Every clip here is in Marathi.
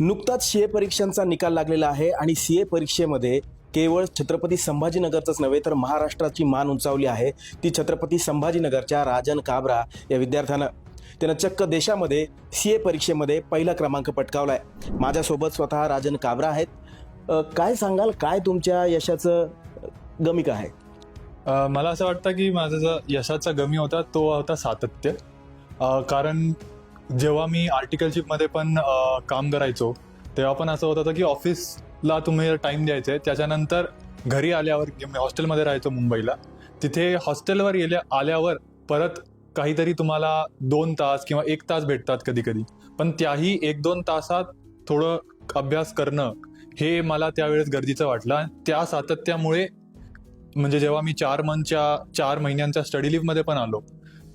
नुकताच सी ए परीक्षांचा निकाल लागलेला आहे आणि सी ए परीक्षेमध्ये केवळ छत्रपती संभाजीनगरचंच नव्हे तर महाराष्ट्राची मान उंचावली आहे. ती छत्रपती संभाजीनगरच्या राजन काबरा या विद्यार्थ्यानं. त्यानं चक्क देशामध्ये सी ए परीक्षेमध्ये पहिला क्रमांक पटकावला आहे माझ्यासोबत स्वतः राजन काबरा आहेत. काय सांगाल? काय तुमच्या यशाचं अ, गमिका आहे? मला असं वाटतं की माझा जो यशाचा गमी होता तो होता सातत्य. कारण जेव्हा मी आर्टिकलशिपमध्ये पण अ, काम करायचो तेव्हा पण असं होत होतं की ऑफिसला तुम्ही टाईम द्यायचे त्याच्यानंतर घरी आल्यावर मी हॉस्टेलमध्ये राहायचो मुंबईला तिथे हॉस्टेलवर गेल्या आल्यावर परत काहीतरी तुम्हाला दोन तास किंवा एक तास भेटतात कधी कधी पण त्याही एक दोन तासात थोडं अभ्यास करणं हे मला त्यावेळेस गरजेचं वाटलं. आणि त्या सातत्यामुळे म्हणजे जेव्हा मी चार मंथच्या चार महिन्यांच्या स्टडी लिव्हमध्ये पण आलो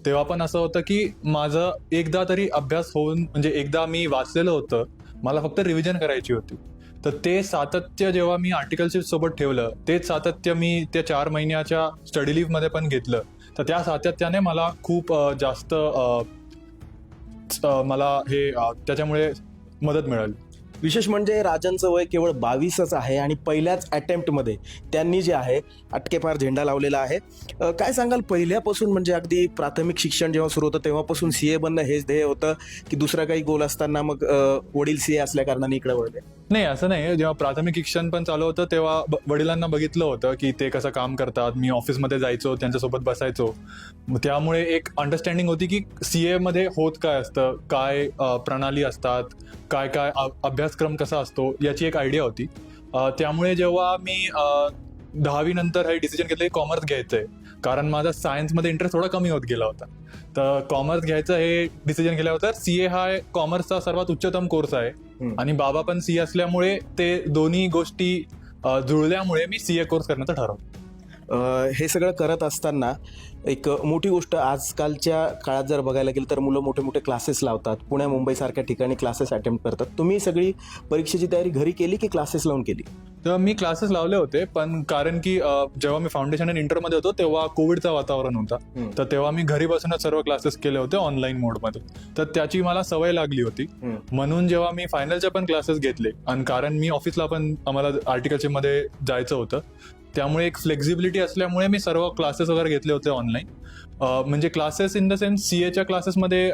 तेव्हा पण असं होतं की माझं एकदा तरी अभ्यास होऊन म्हणजे एकदा मी वाचलेलं होतं मला फक्त रिव्हिजन करायची होती. तर ते सातत्य जेव्हा मी आर्टिकलशिप सोबत ठेवलं तेच सातत्य मी त्या चार महिन्याच्या स्टडी मध्ये पण घेतलं. तर त्या सातत्याने मला खूप जास्त मला हे त्याच्यामुळे मदत मिळाली. विशेष म्हणजे राजांचं वय केवळ बावीसच आहे आणि पहिल्याच अटेम्प्टमध्ये त्यांनी जे आहे अटकेपार झेंडा लावलेला आहे. काय सांगाल? पहिल्यापासून म्हणजे अगदी प्राथमिक शिक्षण जेव्हा सुरू होतं तेव्हापासून सी ए बनणं हेच ध्येय होतं की दुसरा काही गोल असताना मग वडील सी ए असल्या कारणाने इकडे वळले? नाही असं नाही. जेव्हा प्राथमिक शिक्षण पण चालू होतं तेव्हा वडिलांना बघितलं होतं की ते कसं काम करतात. मी ऑफिसमध्ये जायचो त्यांच्यासोबत बसायचो. त्यामुळे एक अंडरस्टँडिंग होती की सी ए मध्ये होत काय असतं? काय प्रणाली असतात? काय काय अभ्यास अभ्यासक्रम कसा असतो याची एक आयडिया होती. त्यामुळे जेव्हा मी दहावी नंतर हे डिसिजन घेतलं की कॉमर्स घ्यायचंय कारण माझा सायन्समध्ये इंटरेस्ट थोडा कमी होत गेला होता. तर कॉमर्स घ्यायचं हे डिसिजन केल्यावर सी ए हा कॉमर्सचा सर्वात उच्चतम कोर्स आहे. आणि बाबा पण सी असल्यामुळे ते दोन्ही गोष्टी जुळल्यामुळे मी सी ए कोर्स करण्याचं ठरवलं. हे सगळं करत असताना एक मोठी गोष्ट आजकालच्या काळात जर बघायला गेलं तर मुलं मोठे मोठे क्लासेस लावतात. पुण्या मुंबईसारख्या ठिकाणी क्लासेस अटेम्प्ट करतात. तुम्ही सगळी परीक्षेची तयारी घरी केली की क्लासेस लावून केली? तर मी क्लासेस लावले होते पण कारण की जेव्हा मी फाउंडेशन आणि इंटरमध्ये होतो तेव्हा कोविडचं वातावरण होता. तर तेव्हा मी घरी बसूनच सर्व क्लासेस केले होते ऑनलाईन मोडमध्ये तर त्याची मला सवय लागली होती. म्हणून जेव्हा मी फायनलचे पण क्लासेस घेतले आणि कारण मी ऑफिसला पण आम्हाला आर्टिकलचे मध्ये जायचं होतं त्यामुळे एक फ्लेक्झिबिलिटी असल्यामुळे मी सर्व क्लासेस वगैरे घेतले होते ऑनलाईन म्हणजे classes in the sense C एच्या क्लासेसमध्ये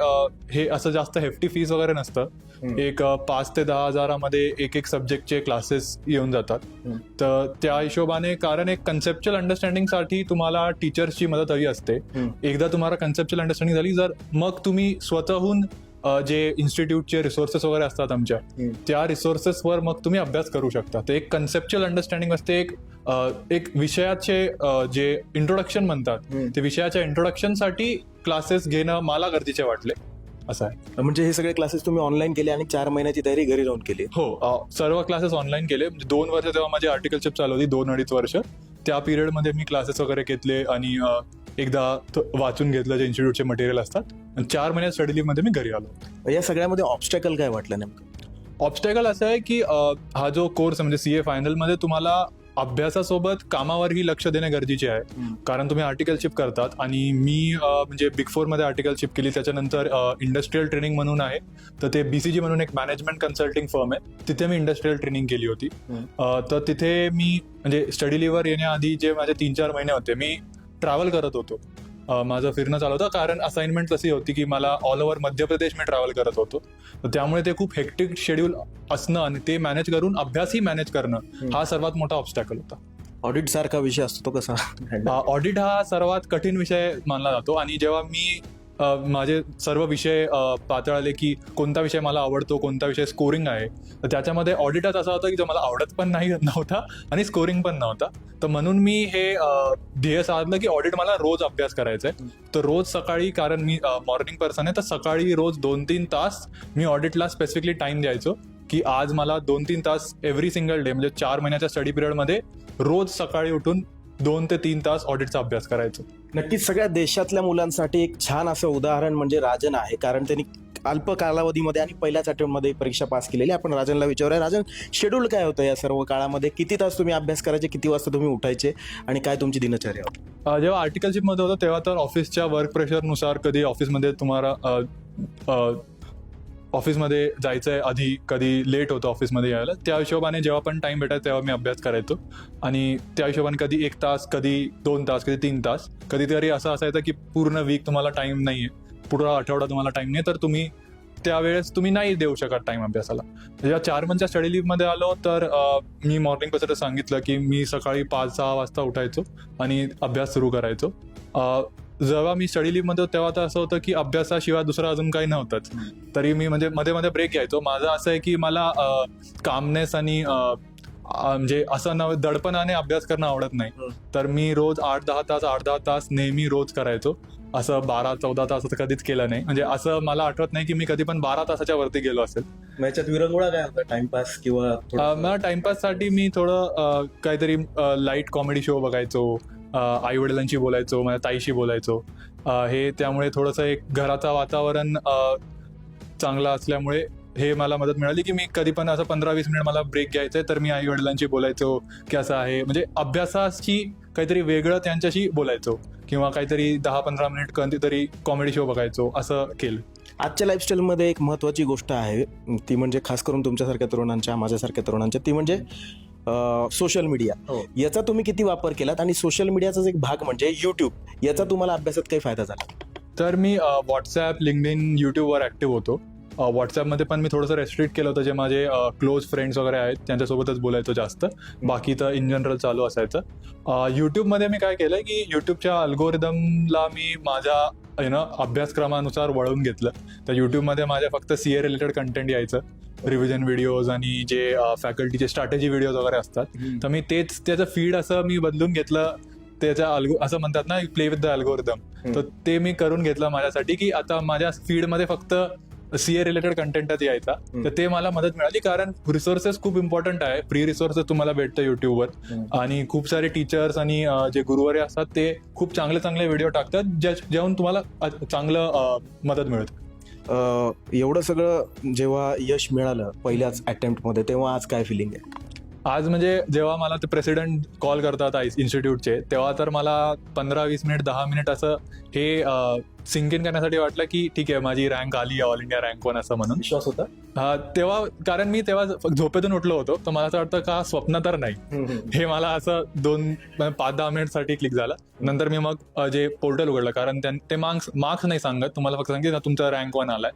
हे असं जास्त हेफ्टी फीस वगैरे नसतं. एक पाच ते दहा हजारामध्ये एक एक सब्जेक्टचे क्लासेस येऊन जातात. तर त्या हिशोबाने कारण एक कन्सेप्च्युअल अंडरस्टँडिंगसाठी तुम्हाला टीचर्सची मदत हवी असते. एकदा तुम्हाला कन्सेप्च्युअल अंडरस्टँडिंग झाली जर मग तुम्ही स्वतःहून जे इन्स्टिट्यूटचे रिसोर्सेस वगैरे असतात आमच्या. त्या रिसोर्सेसवर मग तुम्ही अभ्यास करू शकता. ते एक कन्सेप्च्युअल अंडरस्टँडिंग असते एक एक विषयाचे जे इंट्रोडक्शन म्हणतात. ते विषयाच्या इंट्रोडक्शनसाठी क्लासेस घेणं मला गरजेचे वाटले. असं आहे. म्हणजे हे सगळे क्लासेस तुम्ही ऑनलाईन केले आणि चार महिन्याची तयारी घरी राहून केली. हो सर्व क्लासेस ऑनलाईन केले. म्हणजे दोन वर्ष तेव्हा माझी आर्टिकलशिप चालू होती दोन अडीच वर्ष त्या पिरियडमध्ये मी क्लासेस वगैरे घेतले आणि एकदा वाचून घेतलं जे इन्स्टिट्यूटचे मटेरियल असतात. आणि चार महिन्यात स्टडी लीव्हमध्ये मी घरी आलो या सगळ्यामध्ये ऑब्स्टॅकल काय वाटलं नेमकं? ऑब्स्टॅकल असं आहे की हा जो कोर्स म्हणजे सी ए फायनलमध्ये तुम्हाला अभ्यासासोबत कामावरही लक्ष देणे गरजेचे आहे. कारण तुम्ही आर्टिकलशिप करतात आणि मी म्हणजे बिग फोरमध्ये आर्टिकलशिप केली त्याच्यानंतर इंडस्ट्रीयल ट्रेनिंग म्हणून आहे. तर ते बीसीजी म्हणून एक मॅनेजमेंट कन्सल्टिंग फर्म आहे. तिथे मी इंडस्ट्रीयल ट्रेनिंग केली होती. तर तिथे मी म्हणजे स्टडी लिव्हर येण्याआधी जे माझे तीन चार महिने होते मी ट्रॅव्हल करत होतो. माझं फिरणं चालू होतं. कारण असाइनमेंट तशी होती की मला ऑल ओव्हर मध्य प्रदेश मी ट्रॅव्हल करत होतो. तर त्यामुळे ते खूप हेक्टिक शेड्यूल असणं आणि ते मॅनेज करून अभ्यासही मॅनेज करणं हा सर्वात मोठा ऑब्स्टॅकल होता. ऑडिट सारखा विषय असतो तो कसा? ऑडिट हा सर्वात कठीण विषय मानला जातो. आणि जेव्हा मी माझे सर्व विषय पातळाले की कोणता विषय मला आवडतो कोणता विषय स्कोरिंग आहे. तर त्याच्यामध्ये ऑडिटच असा होता की जो मला आवडत पण नाही नव्हता आणि स्कोरिंग पण नव्हता. तर म्हणून मी हे ध्येय साधलं की ऑडिट मला रोज अभ्यास करायचा आहे. तर रोज सकाळी कारण मी मॉर्निंग पर्सन आहे तर सकाळी रोज दोन तीन तास मी ऑडिटला स्पेसिफिकली टाइम द्यायचो की आज मला दोन तीन तास एव्हरी सिंगल डे म्हणजे चार महिन्याच्या स्टडी पिरियडमध्ये रोज सकाळी उठून दोन ते तीन तास ऑडिटचा अभ्यास करायचो. नक्कीच सगळ्या देशातल्या मुलांसाठी एक छान असं उदाहरण म्हणजे राजन आहे. कारण त्यांनी अल्प कालावधीमध्ये आणि पहिल्याच अटेम्प्टमध्ये परीक्षा पास केलेली. आपण राजनला विचारूया राजन शेड्यूल काय होतं या सर्व काळामध्ये? किती तास तुम्ही अभ्यास करायचे? किती वाजता तुम्ही उठायचे? आणि काय तुमची दिनचर्या होती? जेव्हा आर्टिकलशिपमध्ये होतं तेव्हा तर ऑफिसच्या वर्क प्रेशरनुसार कधी ऑफिसमध्ये तुम्हाला ऑफिसमध्ये जायचं आहे आधी कधी लेट होतं ऑफिसमध्ये यायला. त्या हिशोबाने जेव्हा पण टाईम भेटायचा तेव्हा मी अभ्यास करायचो. आणि त्या हिशोबाने कधी एक तास कधी दोन तास कधी तीन तास. कधीतरी असं असायचं की पूर्ण वीक तुम्हाला टाईम नाही आहे पुढा आठवडा तुम्हाला टाईम नाही तर तुम्ही त्यावेळेस तुम्ही नाही देऊ शकत टाइम अभ्यासाला. जेव्हा चार मंथच्या स्टडी लिव्हमध्ये आलो तर मी मॉर्निंग कसं सांगितलं की मी सकाळी पाच सहा वाजता उठायचो आणि अभ्यास सुरू करायचो. जेव्हा मी स्टडी लीव्हमध्ये होतो तेव्हा तर असं होतं की अभ्यासाशिवाय दुसरं अजून काही नव्हतंच. तरी मी म्हणजे मध्ये मध्ये ब्रेक घ्यायचो. माझं असं आहे की मला कामनेस आणि म्हणजे असं न दडपणाने अभ्यास करणं आवडत नाही. तर मी रोज आठ दहा तास आठ दहा तास नेहमी रोज करायचो. असं बारा चौदा तास असं कधीच केलं नाही. म्हणजे असं मला आठवत नाही की मी कधी पण बारा तासाच्या वरती गेलो असेल. याच्यात विरंगुळा काय होता टाइमपास किंवा मला टाइमपाससाठी मी थोडं काहीतरी लाइट कॉमेडी शो बघायचो. आई वडिलांशी बोलायचो माझ्या ताईशी बोलायचो. हे त्यामुळे थोडंसं एक घराचं वातावरण चांगलं असल्यामुळे हे मला मदत मिळाली की मी कधी पण असं पंधरा वीस मिनिट मला ब्रेक घ्यायचंय तर मी आई वडिलांशी बोलायचो की असं आहे. म्हणजे अभ्यासाशी काहीतरी वेगळं त्यांच्याशी बोलायचो किंवा काहीतरी दहा पंधरा मिनिट कधीतरी कॉमेडी शो बघायचो असं केलं. आजच्या लाईफस्टाईलमध्ये एक महत्त्वाची गोष्ट आहे ती म्हणजे खास करून तुमच्यासारख्या तरुणांच्या माझ्यासारख्या तरुणांच्या ती म्हणजे सोशल मीडिया हो. याचा तुम्ही किती वापर केलात? आणि सोशल मीडियाचाच एक भाग म्हणजे युट्यूब याचा तुम्हाला अभ्यासात काही फायदा झाला? तर मी व्हॉट्सॲप लिंकडिन यूट्यूबवर ॲक्टिव्ह होतो. व्हॉट्सॲपमध्ये पण मी थोडंसं रेस्ट्रिक्ट केलं होतं जे माझे क्लोज फ्रेंड्स वगैरे आहेत त्यांच्यासोबतच बोलायचो जास्त. बाकी तर इन जनरल चालू असायचं. यूट्यूबमध्ये मी काय केलं की यूट्यूबच्या अल्गोरिदमला मी माझ्या यु नो अभ्यासक्रमानुसार वळवून घेतलं. तर यूट्यूबमध्ये माझ्या फक्त सी ए रिलेटेड कंटेंट यायचं. रिव्हिजन व्हिडिओज आणि जे फॅकल्टीचे स्ट्रॅटेजी व्हिडिओज वगैरे असतात. तर मी तेच त्याचं फीड असं मी बदलून घेतलं. त्याच्या अल्गो असं म्हणतात ना प्ले विथ द अल्गोरिदम. तर ते मी करून घेतलं माझ्यासाठी की आता माझ्या फीडमध्ये फक्त सी ए रिलेटेड कंटेंटच यायचा. तर ते मला मदत मिळाली कारण रिसोर्सेस खूप इम्पॉर्टंट आहे. फ्री रिसोर्सेस तुम्हाला भेटतं युट्यूबवर. आणि खूप सारे टीचर्स आणि जे गुरुवारी असतात ते खूप चांगले चांगले व्हिडिओ टाकतात ज्या तुम्हाला चांगलं मदत मिळते. एवढं सगळं जेव्हा यश मिळालं पहिल्याच अटेम्प्टमध्ये तेव्हा आज काय फिलिंग आहे? आज म्हणजे जेव्हा मला ते प्रेसिडेंट कॉल करतात आय इन्स्टिट्यूटचे तेव्हा तर मला पंधरा वीस मिनिट दहा मिनिट असं हे सिंक इन करण्यासाठी वाटलं की ठीक आहे माझी रँक आली ऑल इंडिया रँक वन असं म्हणून. विश्वास होता? तेव्हा कारण मी तेव्हा झोपेतून उठलो होतो तर मला असं वाटतं का स्वप्न तर नाही. हे मला असं दोन पाच दहा मिनिटसाठी क्लिक झालं. नंतर मी मग जे पोर्टल उघडलं कारण ते मार्क्स मार्क्स नाही सांगत. तुम्हाला फक्त सांगितलं तुमचा रँक वन आलाय.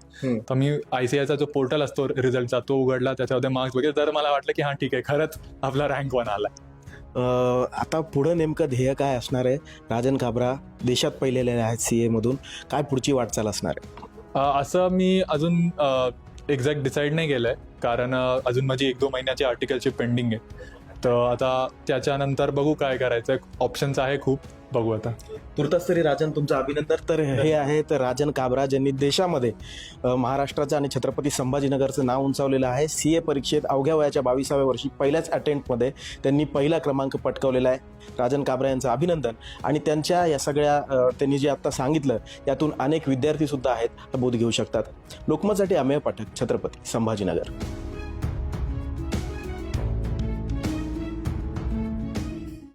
तर मी आयसीआयचा जो पोर्टल असतो रिझल्टचा तो उघडला. त्याच्यामध्ये मार्क्स बघितले तर मला वाटलं की हा ठीक आहे. खरंच आपला रँक वन आलाय. आता पुढं नेमकं ध्येय काय असणार आहे? राजन काबरा देशात पहिलेले आहेत सी ए मधून. काय पुढची वाटचाल असणार आहे? असं मी अजून एक्झॅक्ट डिसाईड नाही केलंय. कारण अजून माझी एक दोन महिन्याची आर्टिकलची पेंडिंग आहे. तर आता त्याच्यानंतर बघू काय करायचं. ऑप्शन्स आहे खूप. बघू आता. तुर्तास तरी राजन तुमचं अभिनंदन. तर हे आहेत राजन काबरा ज्यांनी देशामध्ये महाराष्ट्राचं आणि छत्रपती संभाजीनगरचं नाव उंचावलेलं आहे. सी ए परीक्षेत अवघ्या वयाच्या बावीसाव्या वर्षी पहिल्याच अटेम्प्टमध्ये त्यांनी पहिला क्रमांक पटकावलेला आहे. राजन काबरा यांचं अभिनंदन. आणि त्यांच्या या सगळ्या त्यांनी जे आत्ता सांगितलं यातून अनेक विद्यार्थी सुद्धा आहेत बोध घेऊ शकतात. लोकमतसाठी अमेय पाठक छत्रपती संभाजीनगर.